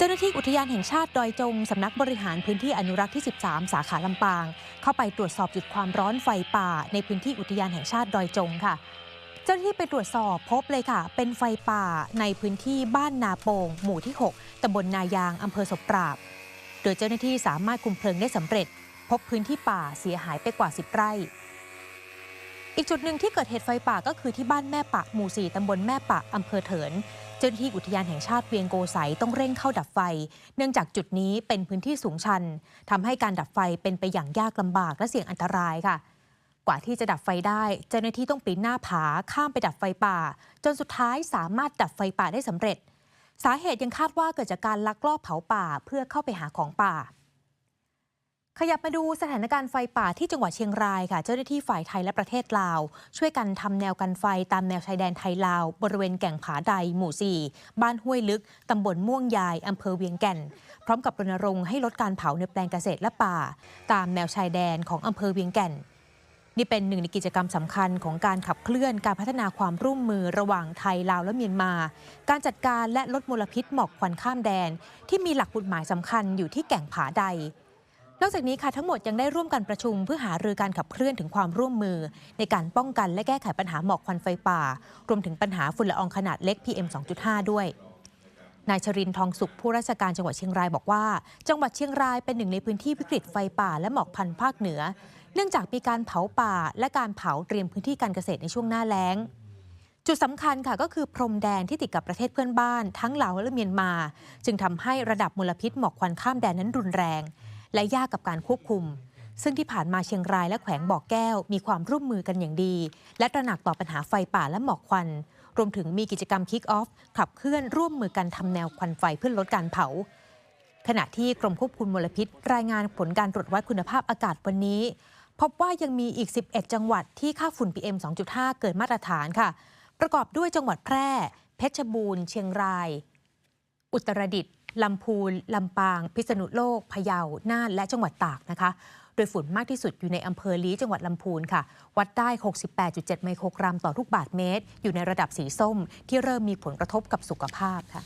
เจ้าหน้าที่อุทยานแห่งชาติดอยจง สำนักบริหารพื้นที่อนุรักษ์ที่ 13 สาขาลำปาง เข้าไปตรวจสอบจุดความร้อนไฟป่า ในพื้นที่อุทยานแห่งชาติดอยจงค่ะ เจ้าหน้าที่ไปตรวจสอบพบเลยค่ะ เป็นไฟป่าในพื้นที่บ้านนาโป่งหมู่ที่ 6ตำบลนายางอำเภอศพปราบ โดยเจ้าหน้าที่สามารถคุมเพลิงได้สำเร็จ พบพื้นที่ป่าเสียหายไปกว่า 10 ไร่ อีกจุดหนึ่งที่เกิดเหตุไฟป่าก็คือที่บ้านแม่ปะหมู่ 4ตำบลแม่ปะอำเภอเถิน เจ้าหน้าที่อุทยานแห่งชาติเวียงโกไสยต้องเร่งเข้าดับไฟ เนื่องจากจุดนี้เป็นพื้นที่สูงชันทำให้การดับไฟเป็นไปอย่างยากลำบากและเสี่ยงอันตรายค่ะ กว่าที่จะดับไฟได้ เจ้าหน้าที่ต้องปีนหน้าผาข้ามไปดับไฟป่า จนสุดท้ายสามารถดับไฟป่าได้สำเร็จ สาเหตุยังคาดว่าเกิดจากการลักลอบเผาป่าเพื่อเข้าไปหาของป่า ขยับมาดูสถานการณ์ไฟป่าที่จังหวัดเชียงรายค่ะ เจ้าหน้าที่ฝ่ายไทยและประเทศลาว ช่วยกันทำแนวกันไฟตามแนวชายแดนไทยลาว บริเวณแก่งผาใดหมู่ 4 บ้านห้วยลึกตำบลม่วงยายอำเภอเวียงแก่น พร้อมกับรณรงค์ให้ลดการเผาในแปลงเกษตรและป่า ตามแนวชายแดนของอำเภอเวียงแก่น นี่เป็นหนึ่งในกิจกรรมสำคัญของการขับเคลื่อนการพัฒนาความร่วมมือระหว่างไทยลาวและเมียนมา การจัดการและลดมลพิษหมอกควันข้ามแดน ที่มีหลักบุญหมายสำคัญอยู่ที่แก่งผาใด นอกจากนี้ค่ะทั้งหมดยังได้ร่วมกันประชุมเพื่อหารือการขับเคลื่อนถึงความร่วมมือ ในการป้องกันและแก้ไขปัญหาหมอกควันไฟป่า รวมถึงปัญหาฝุ่นละอองขนาดเล็ก PM 2.5 ด้วยนายชรินทองสุขผู้ราชการจังหวัดเชียงรายบอกว่า จังหวัดเชียงรายเป็นหนึ่งในพื้นที่วิกฤตไฟป่าและหมอกพันภาคเหนือ เนื่องจากมีการเผาป่าและการเผาเตรียมพื้นที่การเกษตรในช่วงหน้าแล้ง จุดสำคัญค่ะก็คือพรมแดนที่ติดกับประเทศเพื่อนบ้าน ทั้งลาวและเมียนมา จึงทำให้ระดับมลพิษหมอกควันข้ามแดนนั้นรุนแรง และยากกับการควบคุม ซึ่งที่ผ่านมาเชียงรายและแขวงบ่อแก้ว มีความร่วมมือกันอย่างดี และตระหนักต่อปัญหาไฟป่าและหมอกควัน รวมถึงมีกิจกรรมคิกออฟขับเคลื่อนร่วมมือกันทำแนวควันไฟเพื่อลดการเผาขณะที่กรมควบคุมมลพิษ รายงานผลการตรวจวัดคุณภาพอากาศวันนี้ พบว่ายังมีอีก 11 จังหวัดที่ค่าฝุ่น PM 2.5 เกินมาตรฐานค่ะ ประกอบด้วยจังหวัดแพร่ เพชรบูรณ์ เชียงราย อุตรดิตถ์ ลำพูนลำปาง พิษณุโลก พะเยา น่าน และจังหวัดตากนะคะ โดยฝุ่นมากที่สุดอยู่ในอำเภอลี้จังหวัดลำพูนค่ะ วัดได้ 68.7 ไมโครกรัมต่อทุกบาทเมตร อยู่ในระดับสีส้ม ที่เริ่มมีผลกระทบกับสุขภาพค่ะ